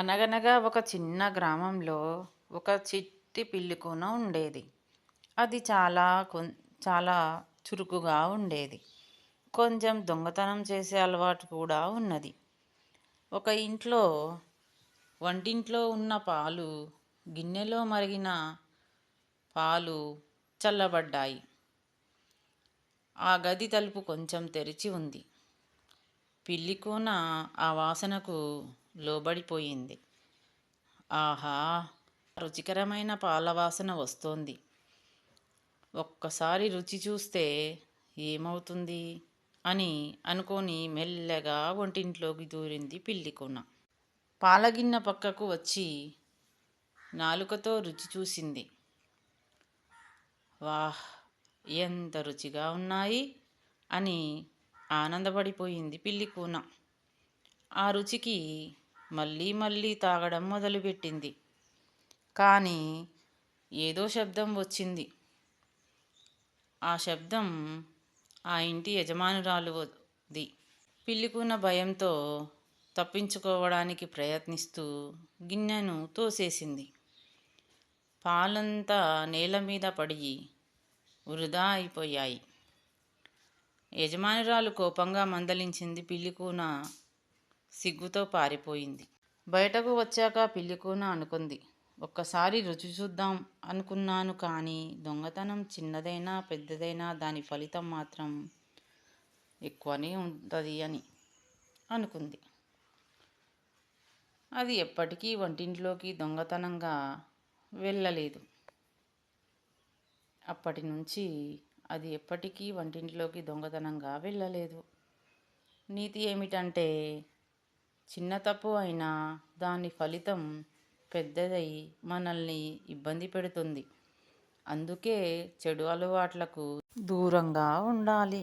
అనగనగా ఒక చిన్న గ్రామంలో ఒక చిట్టి పిల్లికూన ఉండేది. అది చాలా కొం చాలా చురుకుగా ఉండేది. కొంచెం దొంగతనం చేసే అలవాటు కూడా ఉన్నది. ఒక ఇంట్లో వంటింట్లో ఉన్న పాలు గిన్నెలో మరిగిన పాలు చల్లబడ్డాయి. ఆ గది తలుపు కొంచెం తెరిచి ఉంది. పిల్లికూన ఆ వాసనకు లోబడిపోయింది. ఆహా రుచికరమైన పాలవాసన వస్తోంది. ఒక్కసారి రుచి చూస్తే ఏమవుతుంది అని అనుకొని మెల్లగా వంటింట్లోకి దూరింది పిల్లికూన పాలగిన్నె పక్కకు వచ్చి నాలుకతో రుచి చూసింది. వాహ్ ఎంత రుచిగా ఉన్నాయి అని ఆనందపడిపోయింది పిల్లికూన ఆ రుచికి మళ్ళీ మళ్ళీ తాగడం మొదలుపెట్టింది. కానీ ఏదో శబ్దం వచ్చింది. ఆ శబ్దం ఆ ఇంటి యజమానురాలుది. పిల్లికున్న భయంతో తప్పించుకోవడానికి ప్రయత్నిస్తూ గిన్నెను తోసేసింది. పాలంతా నేల మీద పడి వృధా అయిపోయాయి. యజమానురాలు కోపంగా మందలించింది పిల్లికూన సిగ్గుతో పారిపోయింది. బయటకు వచ్చాక పిల్లికూన అనుకుంది ఒక్కసారి రుచి చూద్దాం అనుకున్నాను కానీ దొంగతనం చిన్నదైనా పెద్దదైనా దాని ఫలితం మాత్రం ఎక్కువనే ఉంటుంది అని అనుకుంది. అది ఎప్పటికీ వంటింట్లోకి దొంగతనంగా వెళ్ళలేదు. అప్పటి నుంచి అది ఎప్పటికీ వంటింట్లోకి దొంగతనంగా వెళ్ళలేదు. నీతి ఏమిటంటే చిన్న తప్పు అయినా దాని ఫలితం పెద్దదై మనల్ని ఇబ్బంది పెడుతుంది. అందుకే చెడు అలవాట్లకు దూరంగా ఉండాలి.